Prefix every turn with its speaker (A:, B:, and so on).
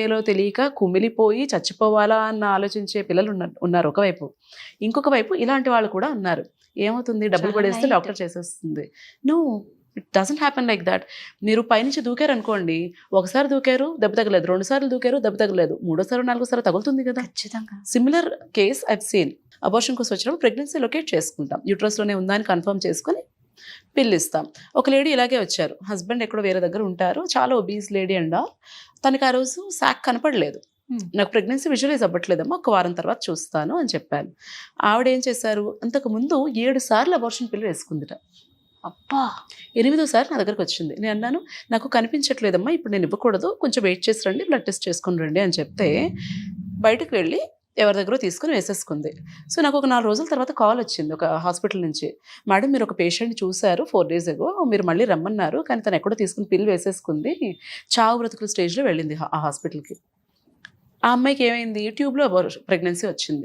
A: ఏలో తెలియక కుమిలిపోయి చచ్చిపోవాలా అన్న ఆలోచించే పిల్లలు ఉన్నారు ఉన్నారు ఒకవైపు. ఇంకొక వైపు ఇలాంటి వాళ్ళు కూడా ఉన్నారు. ఏమవుతుంది? డబ్బులు పడేస్తే. డాక్టర్ చేసేస్తుంది. No it doesn't happen like that. మీరు పైనుంచి దూకారు అనుకోండి ఒకసారి దూకారు దెబ్బ తగలేదు. రెండు సార్లు దూకారు దెబ్బ తగలేదు. మూడోసారి నాలుగోసారి తగులుతుంది కదా.
B: ఖచ్చితంగా.
A: Similar case I've seen abortion కోసం వచ్చినప్పుడు ప్రెగ్నెన్సీ లొకేట్ చేసుకుంటాం. యూట్రస్లోనే ఉందా అని కన్ఫర్మ్ చేసుకొని పిల్లు ఇస్తాం ఒక లేడీ ఇలాగే వచ్చారు. హస్బెండ్ ఎక్కడో వేరే దగ్గర ఉంటారు. చాలా ఒబీస్ లేడీ అండ్ ఆల్. తనకి ఆ రోజు శాక్ కనపడలేదు. నాకు ప్రెగ్నెన్సీ విజువలైజ్ అవ్వట్లేదమ్మా ఒక వారం తర్వాత చూస్తాను అని చెప్పాను. ఆవిడ ఏం చేశారు? అంతకు ముందు ఏడు సార్లు అబార్షన్ పిల్లు వేసుకుందిట.
B: అబ్బా!
A: ఎనిమిదోసారి నా దగ్గరకు వచ్చింది. నేను అన్నాను నాకు కనిపించట్లేదమ్మా ఇప్పుడు నేను ఇవ్వకూడదు. కొంచెం వెయిట్ చేసి రండి బ్లడ్ టెస్ట్ చేసుకుని రండి అని చెప్తే బయటకు వెళ్ళి ఎవరి దగ్గర తీసుకుని వేసేసుకుంది. సో నాకు ఒక నాలుగు రోజుల తర్వాత కాల్ వచ్చింది ఒక హాస్పిటల్ నుంచి. మేడం మీరు ఒక పేషెంట్ చూశారు ఫోర్ డేస్ ఎగో మీరు మళ్ళీ రమ్మన్నారు కానీ తను ఎక్కడో తీసుకుని పిల్లు వేసేసుకుంది. చావు బ్రతుకుల స్టేజ్లో వెళ్ళింది ఆ హాస్పిటల్కి. ఆ అమ్మాయికి ఏమైంది? ట్యూబ్లో ప్రెగ్నెన్సీ వచ్చింది.